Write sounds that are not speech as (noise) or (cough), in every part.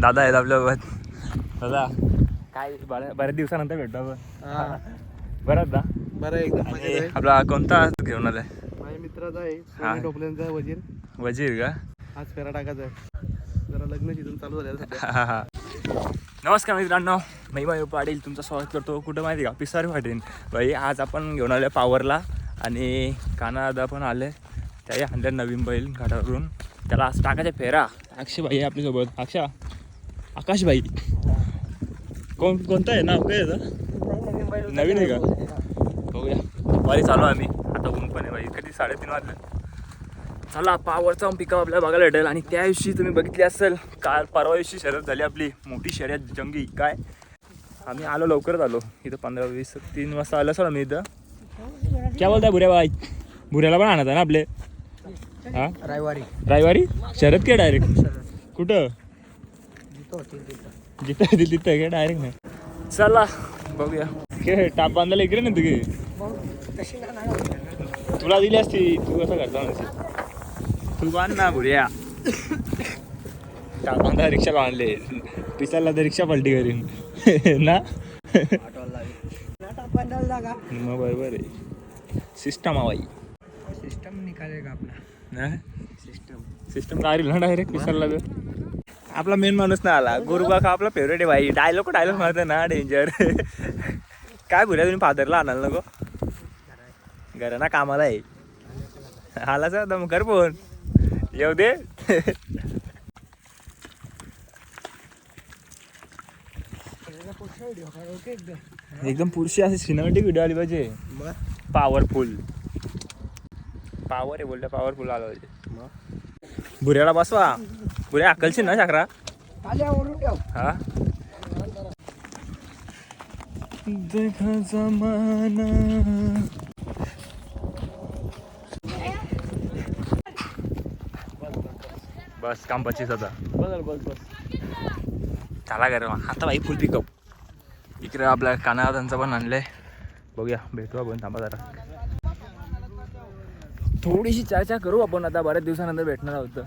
दादा आहेत आपल्यासोबत. दादा काय बऱ्या- बऱ्याच दिवसानंतर भेटतो आपण. हा. बरं दा बरं आहे, एकदम आणि मजेत आहे. आपला कोणता घेऊन आलाय? माझ्या मित्राचा आहे हा. सोनी टोपल्यांचा वजीर. वजीर का? आज फेरा टाकायचा आहे. जरा लग्न सीझन चालू झालं सध्या. हा, हा. नमस्कार मित्रांनो मी मायू पाटील तुमचं स्वागत करतो. कुठं माहिती का? पिसारी पाटील. बाई आज आपण घेऊन आलो पावरला आणि कानादा पण आले. त्याही आणल्या नवीन बैल घाटावरून त्याला आज टाकायचा फेरा. अक्षय भाई आहे आपल्यासोबत. अक्षा आकाशबाई. कोण कोणतं आहे? नाव काय याचं? नवीन आहे का? बघूया. दुपारी चालू आम्ही. आता ऊन पण आहे बाई. कधी साडेतीन वाजले. चला पावरचा पिकअप आपल्याला बघायला भेटेल. आणि त्या दिवशी तुम्ही बघितली असेल काल परवा दिवशी शर्यत झाली आपली. मोठी शर्यत जंगी. काय? आम्ही आलो लवकरच आलो. इथं पंधरा वीस तीन वाजता आलो सर आम्ही इथं. क्या बोलताय बुऱ्या बाई? बुऱ्याला पण आणत आहे ना आपले? हा? रविवारी. रविवारी? शर्यत काय डायरेक्ट कुठं? जिथं येतील तिथं काय डायरेक्ट नाही. चला बघूया. के टाप बांधायला इकडे ना तुझे तुला दिली असती तू कसं करता तू बांध ना बुड्या टाप बांधा रिक्षा बांधले पिसाला तर रिक्षा पलटी करीन. ना? मग बरोबर आहे. सिस्टम हवाई सिस्टम निकालेगा अपना सिस्टम सिस्टम काय ना डायरेक्ट पिसाला तर? आपला मेन माणूस ना आला. गुरुबा का आपला फेवरेट आहे भाई डायलॉग डायलॉग मारतो ना डेंजर काय भुऱ्या तुम्ही? फादरला आणाल नको. घरा ना कामाला आहे. आला सर दम कर फोन येऊ दे. एकदम पुरुषी अशी सिनेमॅटिक व्हिडिओ आली पाहिजे. पॉवरफुल पॉवर आहे बोलल्या पॉवरफुल आला पाहिजे. बुऱ्याला बसवा. बुऱ्या अक्कलशील ना शाकरा? हा? देखा जमाना. बस काम पच्चीस आता. बदल बस बस झाला घर आता भाई फुल पिकअप इकडे आपल्या कानादांचा पण आणलंय. बघूया भेटू आपण थांबा जरा. थोडीशी चर्चा करू आपण आता बऱ्याच दिवसानंतर भेटणार आहोत.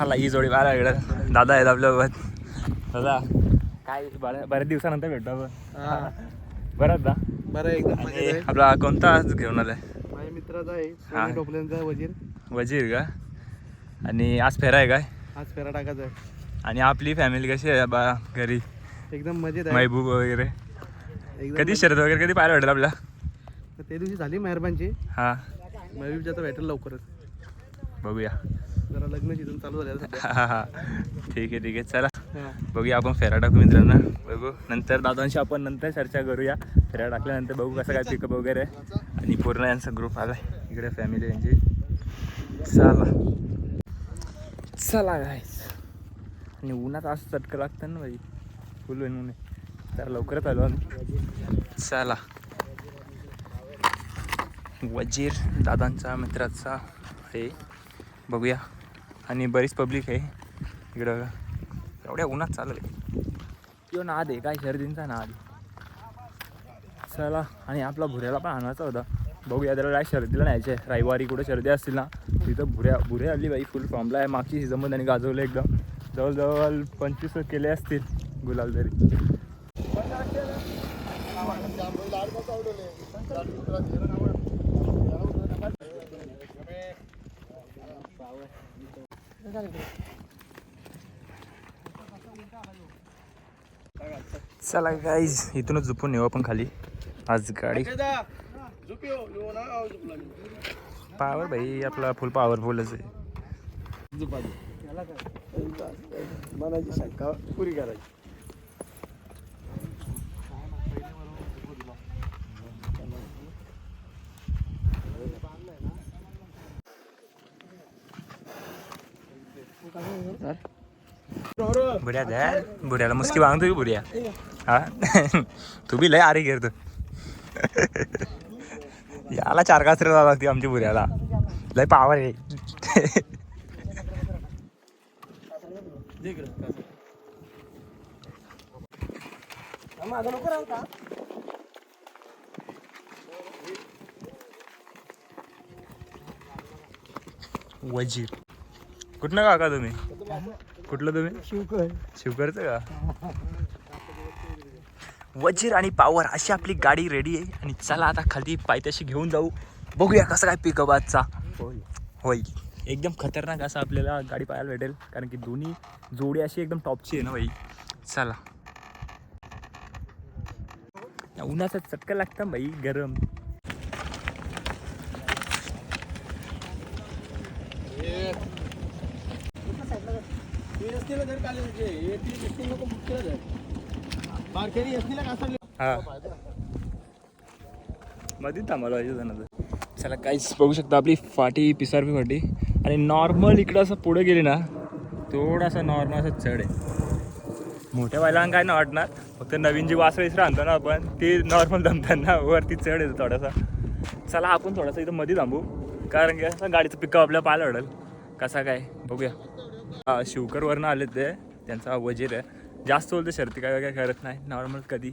चला ही जोडी बारा इकडं दादा आहेत आपल्यासोबत. दादा काय बऱ्या बऱ्याच दिवसानंतर भेटतो आपण. हा. बरं दा बरं एकदम आपला कोणता घेऊन आलाय? माझ्या मित्राचा आहे हा. टोपल्यांचा वजीर. वजीर का? आणि आज फेरा आहे काय? आज फेरा टाकायचा आहे. आणि आपली फॅमिली कशी आहे बा घरी? एकदम मजेत आहे. महबूब वगैरे? कधी. शर्यत वगैरे कधी पाहायला भेटेल आपल्या त्या दिवशी झाली मेहरबानची. हा. महबूबच्या तर भेटेल लवकरच. बघूया. जरा लग्न सीझन चालू झालं हा हा ठीक आहे ठीक आहे. चला. हा. बघूया आपण फेरा टाकू मित्रांनो. बघू. नंतर दादांशी आपण नंतर चर्चा करूया. फेरा टाकल्यानंतर बघू कसं काय पिकअप वगैरे. आहे. आणि पूर्ण यांचा ग्रुप आलाय. इकडे फॅमिली यांची. चला. चला गायस आणि उन्हात असं चटकं लागतं ना बाई. फुल ऊन आहे. तर लवकरच आलो आम्ही. चला. वजीर दादांचा मित्राचा आहे. बघूया. आणि बरीच पब्लिक आहे. इकडं एवढ्या उन्हात चालू आहे किंवा नाद आहे काय शर्दींचा नाद चला आणि आपला भुऱ्याला पण आणायचा होता. बघूया त्याला काय शर्दीला न्यायचे आहे रविवारी कुठं शर्दी असतील ना तिथं भुऱ्या भुऱ्या आली बाई फुल फॉर्मला आहे मागची सीझनमध्ये त्यांनी गाजवलं एकदम. जवळजवळ पंचवीस केले असतील गुलाल तरी. चला गाईज इथूनच झोपून येऊ आपण खाली. आज गाडी पावर भाई आपला फुल पॉवरफुलच आहे. मनाची शंका पुरी करायची. बुड्या द्या बुड्याला मुस्की बांधतो की बुड्या हा? तू बी लय आरे घेरतो याला चार कासरे जावं लागते आमच्या बुऱ्याला लय पावर आहे. वजीर. कुठनं काका तुम्ही? कुठलं तुम्ही? शिवकर. शिवकरचं का? वजीर आणि पावर अशी आपली गाडी रेडी आहे. आणि चला आता खाली पायथ्याशी घेऊन जाऊ. बघूया कसं काय पिकअप आजचा. होईल एकदम खतरनाक असं आपल्याला गाडी पाहायला भेटेल. कारण की दोन्ही जोडी अशी एकदम टॉपची आहे ना भाई. चला. उन्हाचा चटका लागतं भाई गरम बारखेडी असतील का असं हा मध्ये थांबायला पाहिजे जणांचं चला काहीच बघू शकता आपली फाटी पिसारपी फाटी. आणि नॉर्मल इकडं असं पुढे गेली ना थोडासा नॉर्मल असं चढ आहे. मोठ्या बैलांना काय नाही वाटणार. फक्त नवीन जी वासळीस आणतो ना आपण ते नॉर्मल जमताना वरती चढ येतो थोडासा. चला आपण थोडासा इथं मध्ये थांबू. कारण की असं गाडीचं पिकअप आपल्याला पाहायला वाटेल कसा काय? बघूया. शिवकरवरनं आले ते. त्यांचा वजीर आहे. जास्त बोलते शर्ती काय काय करत नाही नॉर्मल कधी.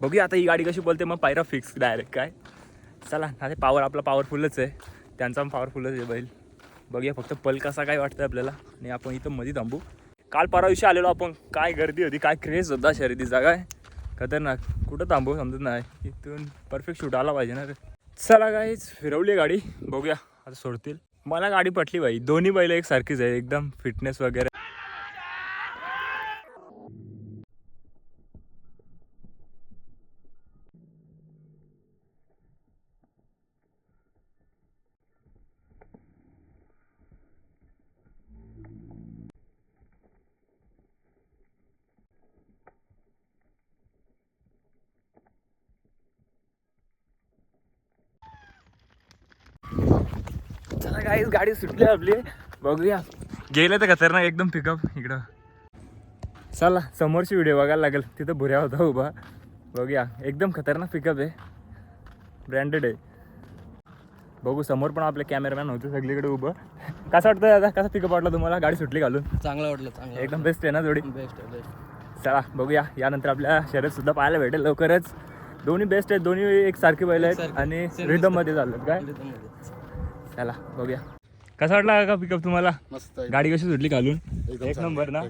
बघूया आता ही गाडी कशी बोलते मग पायरा फिक्स डायरेक्ट काय. चला ना ते आपला पॉवरफुलच आहे. त्यांचा पण पॉवरफुलच आहे बैल. बघूया फक्त पल कसा काय वाटतं आपल्याला. आणि आपण इथं मध्ये थांबू. काल परवा दिवशी आलेलो आपण. काय गर्दी होती काय क्रेज होता शर्दीचा काय. खतरनाक. कुठं थांबू समजत नाही. इथून परफेक्ट शूट आला पाहिजे ना रे. चला काहीच फिरवली गाडी. बघूया आता सोडतील. मला गाडी पटली बाई. दोन्ही बैल एकसारखीच आहे एकदम फिटनेस वगैरे. चला काही गाडी सुटली आपली. बघूया. गेले तर खतरनाक एकदम पिकअप इकडं. चला समोरची व्हिडिओ बघायला लागेल. तिथं भुऱ्या होता उभा. बघूया. एकदम खतरनाक पिकअप आहे. ब्रँडेड आहे. बघू समोर पण आपले कॅमेरामॅन होते सगळीकडे उभं. कसं वाटतं दादा? कसा पिकअप वाटला तुम्हाला? गाडी सुटली घालून? चांगलं वाटलं चांगलं एकदम बेस्ट आहे ना जोडी? बेस्ट आहे बेस्ट चला बघूया. यानंतर आपल्या शर्यत सुद्धा पाहायला भेटेल लवकरच. दोन्ही बेस्ट आहेत. दोन्ही एक सारखे बैल आहेत. आणि Same रिदममध्ये झालं काय? चला बघूया. कसा वाटला का पिकअप तुम्हाला? मस्त आहे. गाडी कशी सुटली घालून एक नंबर ना.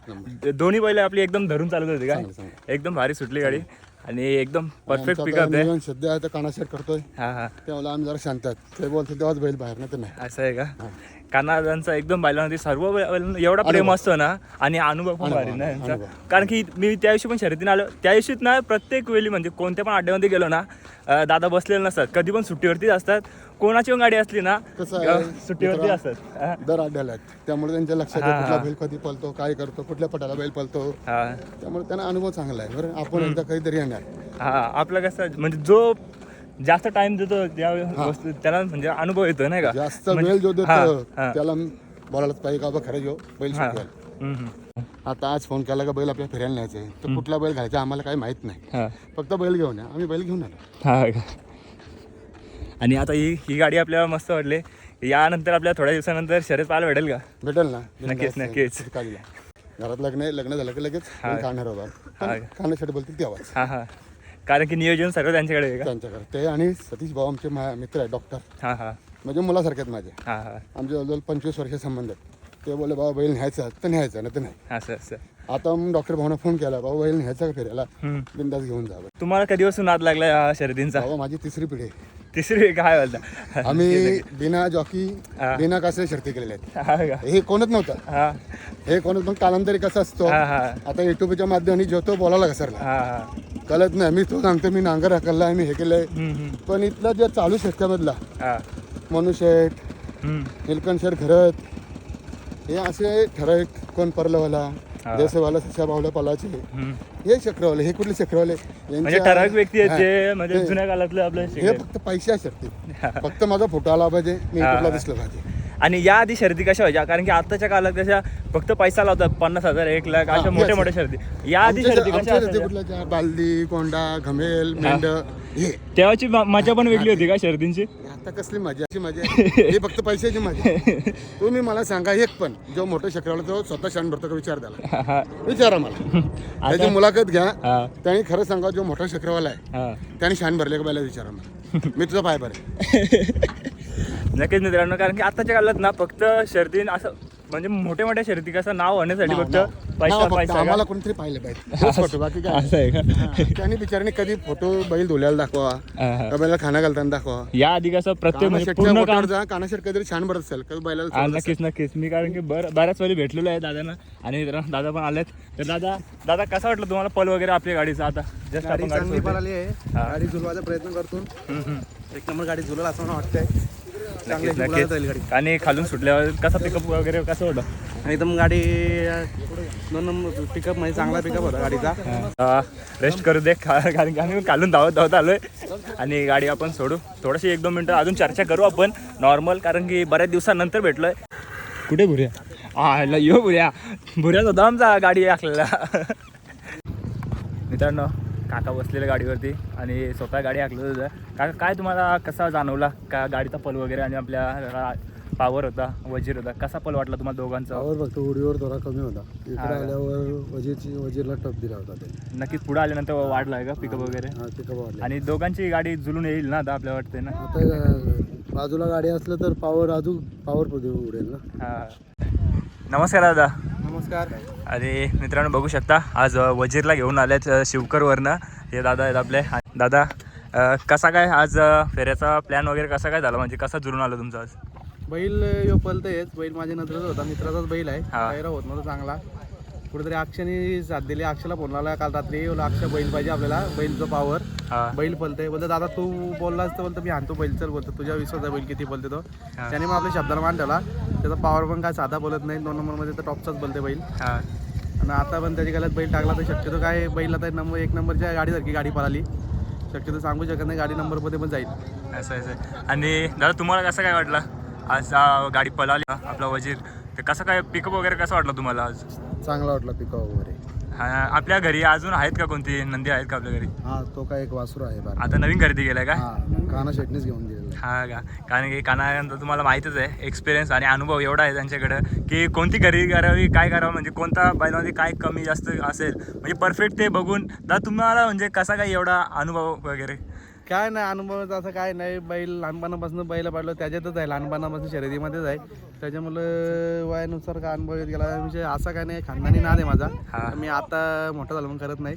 दोन्ही बैल आपली एकदम धरून चालत होते काय चांगलं. एकदम भारी सुटली गाडी. आणि एकदम परफेक्ट पिकअप आता आहे. सध्या आहे तर काना सेट करतोय. हा हा. त्यावेळेला आम्ही जरा शांत आहेत. ते बोलते तेव्हाच बैल बाहेर नाही तर नाही. असं आहे का? कानादांचा एकदम बैलांमध्ये सर्व बैलांना एवढा प्रेम असतो ना आणि अनुभव पण भारी ना यांचा. कारण की मी त्या दिवशी पण शर्यतीने आलो. त्या दिवशीत ना प्रत्येक वेळी म्हणजे कोणत्या पण अड्ड्यामध्ये गेलो ना दादा बसलेले नसतात. कधी पण सुट्टीवरतीच असतात. कोणाची पण गाडी असली ना सुट्टीवरती असतात. दर अड्ड्याला त्यामुळे त्यांच्या लक्षात कुठला. बैल कधी पळतो काय करतो कुठल्या पटाला बैल पळतो. त्यामुळे त्यांना अनुभव चांगला आहे बरं? आपण एकदा काहीतरी येणार. हा आपलं कसं म्हणजे जो जास्त टाइम देतो त्या वस्तू त्याला म्हणजे अनुभव येतो नाही का? जास्त म्हणजे- वेळ जो देतो. त्याला बोलायलाच पाहिजे का खरं जो बैल. आता आज फोन केला का बैल आपल्याला फिरायला न्यायचं आहे तर कुठला बैल घालायचा आम्हाला काही माहीत नाही. फक्त बैल घेऊन या आम्ही बैल घेऊन आलो. आणि आता ही ही गाडी आपल्याला मस्त वाटली. यानंतर आपल्याला थोड्या दिवसानंतर शर्यत पाहायला भेटेल का? भेटेल ना. नक्कीच, नक्कीच. घरात लग्न लग्न झालं की लगेच. काढणार होता. काढण्यासाठी बोलतील तेव्हाच. हा हा. कारण की नियोजन सर्व त्यांच्याकडे आहे का? त्यांच्याकडे. ते आणि सतीश भाऊ आमचे मा- मित्र आहे डॉक्टर हा हा. म्हणजे मुलासारखे आहेत माझे. हा हा. आमचे जवळजवळ पंचवीस वर्ष संबंध आहेत. ते बोलले बाबा बैल न्यायचा तर न्यायचा नाही तर नाही. असं असं आता मग डॉक्टर भाऊना फोन केला बाबा बैल न्यायचा का फिरायला? हम्म. बिंदास घेऊन जावं तुम्हाला कधीपासून नाद लागला या बाबा माझी तिसरी पिढी आहे. तिसरी काय बोलता. आम्ही बिना जॉकी. बिना कासरे शर्ती केलेल्या आहेत. हा का? कोणच नव्हतं. हा. कोणच पण कालांतरी कसं असतो? आता युट्यूबच्या माध्यमाने जो तो बोलायला घसरला. कळत नाही. मी तो सांगतो मी नांगर हाकलला मी हे केलंय. पण इथला जे चालू शेतकऱ्यामधला मनुशेठ. निलकंठशेठ घरत हे असे ठराविक कोण परलवाला? हा. देशवाला सशा बावल्या पालाचे. हे चक्रवाले हे कुठले चक्रवाले म्हणजे ठराविक व्यक्ती आहेत हा. जे म्हणजे जुन्या काळातले आपले हे. फक्त पैसे असते फक्त माझा फोटो आला पाहिजे मी. कुठला दिसलं पाहिजे आणि या आधी शर्दी कशा व्हायच्या? कारण की आताच्या काळात कशा फक्त पैसा लावतात पन्नास हजार एक लाख अशा मोठ्या मोठ्या शर्दी. या आधी शर्दी कशा त्या बालदी कोंडा घमेल मेंढ तेव्हाची मजा पण वेगळी होती का शर्दींची? आता कसली मजा अशी मजा. हे फक्त पैशाची मजा. (laughs) तुम्ही मला सांगा एक पण जो मोठं शक्रवाला तो स्वतः शान भरतो का विचार हा, विचारा मला. (laughs) त्याची मुलाखत घ्या. त्यांनी खरं सांगा जो मोठा शक्रवाला आहे. त्याने शान भरले का पहिला विचारा मला. मी तुझा पाय बरे. (laughs) नक्कीच मित्रांनो कारण की आताच्या काळात ना फक्त शर्तीन असं म्हणजे मोठ्या मोठ्या शर्ती कसं नाव होण्यासाठी नाव- फक्त नाव. पैसा नाव फक्त पैसा आम्हाला? कोणतरी पाहिलं पाहिजे (laughs) तोच फोटो, बाकी काय असं आहे का हा, त्यांनी बिचाराने कधी फोटो बैल धुल्याला दाखवा हा, हा. का बैला खाना घालताना दाखवा या आधी कसं प्रत्येक म्हणजे कानाशेटच्या पूर्ण काम जा कानाशेट कधीतरी छान भरत असेल बैलाला हा असेल. नक्कीच नक्कीच मी कारण की बर बऱ्याच वेळी भेटलेलो आहे दादांना आणि मित्रांनो, दादा पण आलेत तर दादा दादा कसा वाटलं तुम्हाला पल वगैरे आपल्या गाडीचा आता जस्ट गाडी आपण गाडी चांगली सोडली. पळाली आहे. गाडी झुलवायचा प्रयत्न करतो हम्म, हम्म. एक नंबर गाडी झुलल असं मला वाटतंय नक्कीच नक्कीच. आणि खालून सुटल्यावर कसा पिकअप वगैरे कसं होतं? आणि एकदम गाडी दोन नंबर पिकअप म्हणजे चांगला पिकअप होता गाडीचा. रेस्ट करू दे कारण आम्ही कालून धावत धावत आलोय. आणि गाडी आपण सोडू. थोडीशी एक दोन मिनटं अजून चर्चा करू आपण. नॉर्मल कारण की बऱ्याच दिवसानंतर भेटलोय. कुठे भुऱ्या हा ह्याला यो भुऱ्या भुऱ्याच होता आमचा गाडी आपल्याला मित्रांनो काका बसलेल्या गाडीवरती आणि स्वतः गाडी हाकलत होतं. काका काय तुम्हाला कसा जाणवला? का गाडीचा पल वगैरे आणि आपल्या पावर होता वजीर होता कसा पल वाटला तुम्हाला दोघांचा? पावर फक्त उडीवर थोडा कमी होता. इकडे? आल्यावर वजीरची वजीरला टप दिला होता ते. नक्कीच पुढे आल्यानंतर वाढला आहे का पिकअप वगैरे? हा पिकअप वाढला आणि दोघांची गाडी जुलून येईल ना आता आपल्या वाटतंय ना? आता बाजूला गाडी असलं तर पावर अजून पावर उडेल ना. हा. नमस्कार दादा. नमस्कार. आणि मित्रांनो बघू शकता आज वजीरला घेऊन आलेत अ, शिवकरवरनं. हे दादा आहेत आपले. दादा कसा काय आज फेऱ्याचा प्लॅन वगैरे कसा काय झाला? म्हणजे कसा जुळून आला तुमचा आज? बैल यो पलतयच बैल माझ्या नजरेत होता. मित्राचाच बैल आहे. हा. पहिरा होत नव्हता चांगला. कुठेतरी अक्षाने साथ दिली. अक्षाला फोन लावला. काल रात्री अक्षा बैल पाहिजे आपल्याला. बैलचं पावर बैल पलतय. बोलतो दादा तू बोललास तर बोलतो मी आणतो बैल चल बोलतो तुझ्या विश्वासा बैल किती बोलते तो. त्याने मग आपल्या शब्दाला मान ठेवला. त्याचा पॉवर पण काय साधा बोलत नाही. दोन नंबरमध्ये तर टॉपचाच बोलते बैल. हा. आणि आता पण त्याची गलत बैल टाकला तर शक्यतो काय बैल आता नंबर एक नंबरच्या गाडीसारखी गाडी पळाली. शक्यतो सांगू शकत नाही गाडी नंबरमध्ये पण जाईल. असं आहे, असं. आहे. आणि दादा तुम्हाला कसं काय वाटलं? आज गाडी पळाली आपला वजीर. तर कसं काय पिकअप वगैरे कसं वाटलं तुम्हाला आज? चांगला वाटला पिकअप वगैरे. आपल्या घरी अजून आहेत का कोणती नंदी आहेत का आपल्या घरी? हा तो काय एक वासरू आहे बारा आता नवीन खरेदी केलाय का? हा काना शेटनीच घेऊन गेलेला हा का? कारण की कानानंतर तुम्हाला माहीतच आहे एक्सपिरियन्स आणि अनुभव एवढा आहे त्यांच्याकडं की कोणती खरेदी करावी काय करावं म्हणजे कोणता बैलामध्ये काय कमी जास्त असेल म्हणजे परफेक्ट ते बघून दादा तुम्हाला म्हणजे कसा काय एवढा अनुभव वगैरे? काय नाही अनुभव असं काय नाही. बैल लहानपणापासून बैल पाडलो त्याच्यातच आहे. लहानपणापासून शर्यतीमध्येच आहे. त्याच्यामुळं वयानुसार काय अनुभव येत गेला म्हणजे असा काय नाही. खानदानी नाद आहे माझा. मी आता मोठा झालो म्हणून करत नाही.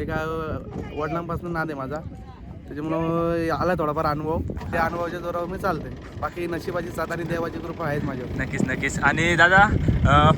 एका वडिलांपासून नाद आहे माझा. त्याच्यामुळं आला थोडाफार अनुभव. त्या अनुभवाच्या जोरावर मी चालते बाकी नशिबाची साथ आणि देवाची कृपा आहेत माझ्यावर. नक्कीच नक्कीच. आणि दादा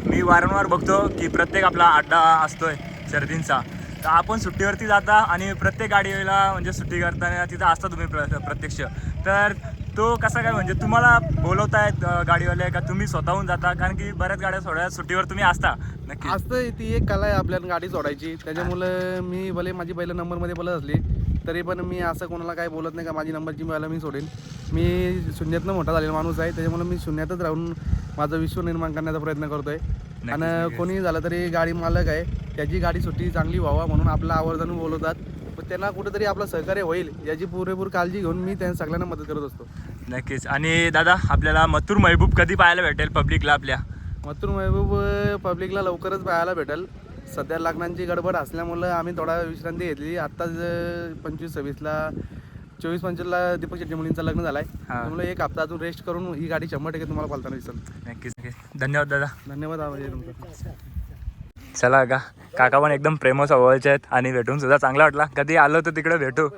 मी वारंवार बघतो की प्रत्येक आपला अड्डा असतोय शर्दींचा तर आपण सुट्टीवरती जाता आणि प्रत्येक गाडीला म्हणजे सुट्टी करताना तिथं असता तुम्ही प्र प्रत्यक्ष. तर तो कसा काय म्हणजे तुम्हाला बोलवतायत गाडीवाले का तुम्ही स्वतःहून जाता? कारण की बऱ्याच गाड्या सोडायला सुट्टीवर तुम्ही असता नक्की. असतं ती एक कला आहे आपल्याला गाडी सोडायची. त्याच्यामुळं मी भले माझी पहिल्या नंबरमध्ये बोलत असली तरी पण मी असं कोणाला काय बोलत नाही का माझी नंबरची मला मी सोडेन. मी शून्यातनं मोठा झालेला माणूस आहे त्याच्यामुळे मी शून्यातच राहून माझं विश्व निर्माण करण्याचा प्रयत्न करतो आहे आणि. कोणी झालं तरी गाडी मालक आहे त्याची गाडी सुट्टी चांगली व्हावा म्हणून आपला आवर्जून बोलवतात. पण त्यांना कुठेतरी आपलं सहकार्य होईल याची पुरेपूर काळजी घेऊन मी त्या सगळ्यांना मदत करत असतो. नक्कीच. आणि दादा आपल्याला मथुर महबूब कधी पाहायला भेटेल पब्लिकला आपल्या? मथुर महबूब पब्लिकला लवकरच पाहायला भेटेल. सध्या लग्नांची गडबड असल्यामुळं आम्ही थोडा विश्रांती घेतली आत्ताच पंचवीस सव्वीसला चोवीस पंचवीसला दीपक शेट्टी मुलींचं लग्न झालं आहे हा. त्यामुळे एक हप्ता अजून रेस्ट करून ही गाडी शंभर टक्के तुम्हाला पालताना दिसेल. नक्कीच नक्कीच. धन्यवाद दादा. धन्यवाद आभारी आहे तुमचा चला का काका पण एकदम प्रेम स्वभावाचे आहेत आणि भेटून सुद्धा चांगला वाटला. कधी आलो तर तिकडे भेटू.